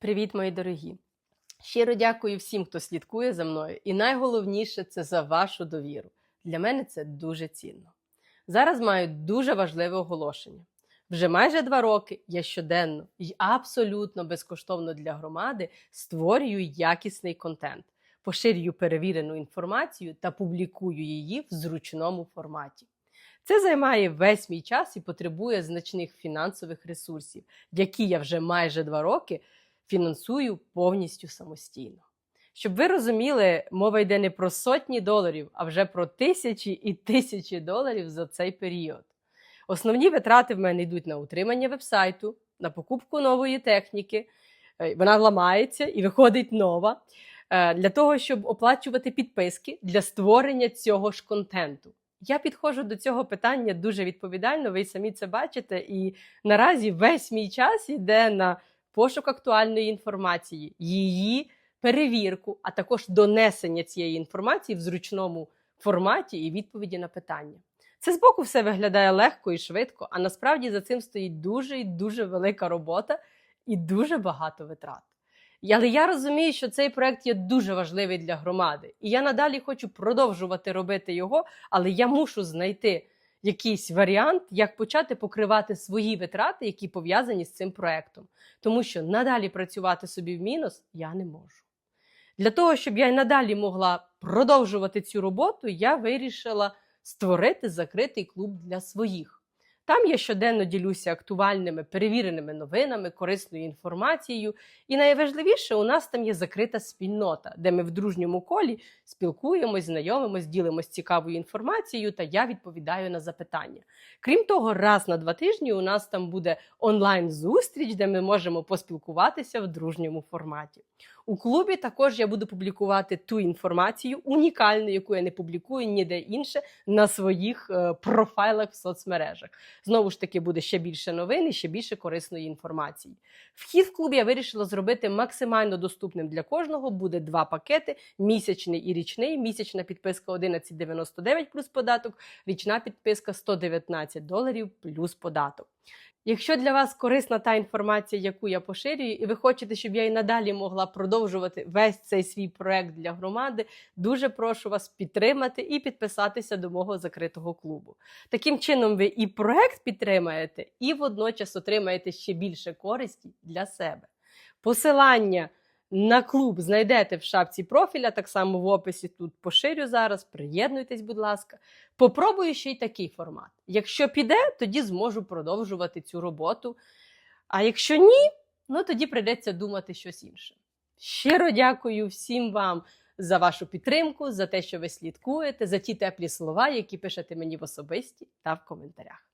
Привіт, мої дорогі! Щиро дякую всім, хто слідкує за мною, і найголовніше це за вашу довіру. Для мене це дуже цінно. Зараз маю дуже важливе оголошення. Вже майже два роки я щоденно і абсолютно безкоштовно для громади створюю якісний контент, поширюю перевірену інформацію та публікую її в зручному форматі. Це займає весь мій час і потребує значних фінансових ресурсів, які я вже майже два роки фінансую повністю самостійно. Щоб ви розуміли, мова йде не про сотні доларів, а вже про тисячі і тисячі доларів за цей період. Основні витрати в мене йдуть на утримання вебсайту, на покупку нової техніки. Е, Вона ламається і виходить нова. е, Для того, щоб оплачувати підписки для створення цього ж контенту. Я підходжу до цього питання дуже відповідально, ви самі це бачите. І наразі весь мій час йде на пошук актуальної інформації, її перевірку, а також донесення цієї інформації в зручному форматі і відповіді на питання. Це збоку все виглядає легко і швидко, а насправді за цим стоїть дуже і дуже велика робота і дуже багато витрат. Але я розумію, що цей проект є дуже важливий для громади, і я надалі хочу продовжувати робити його, але я мушу знайти якийсь варіант, як почати покривати свої витрати, які пов'язані з цим проектом. Тому що надалі працювати собі в мінус я не можу. Для того, щоб я й надалі могла продовжувати цю роботу, я вирішила створити закритий клуб для своїх. Там я щоденно ділюся актуальними перевіреними новинами, корисною інформацією. І найважливіше, у нас там є закрита спільнота, де ми в дружньому колі спілкуємось, знайомимось, ділимось цікавою інформацією, та я відповідаю на запитання. Крім того, раз на два тижні у нас там буде онлайн-зустріч, де ми можемо поспілкуватися в дружньому форматі. У клубі також я буду публікувати ту інформацію унікальну, яку я не публікую ніде інше на своїх е, профайлах в соцмережах. Знову ж таки, буде ще більше новин і ще більше корисної інформації. Вхід в клуб я вирішила зробити максимально доступним для кожного. Буде два пакети: місячний і річний. Місячна підписка 11,99 плюс податок, річна підписка 119 доларів плюс податок. Якщо для вас корисна та інформація, яку я поширюю, і ви хочете, щоб я і надалі могла продовжувати весь цей свій проект для громади, дуже прошу вас підтримати і підписатися до мого закритого клубу. Таким чином, ви і проект підтримаєте, і водночас отримаєте ще більше користі для себе. Посилання на клуб знайдете в шапці профіля, так само в описі тут поширю зараз. Приєднуйтесь, будь ласка. Попробую ще й такий формат. Якщо піде, тоді зможу продовжувати цю роботу. А якщо ні, ну тоді прийдеться думати щось інше. Щиро дякую всім вам за вашу підтримку, за те, що ви слідкуєте, за ті теплі слова, які пишете мені в особисті та в коментарях.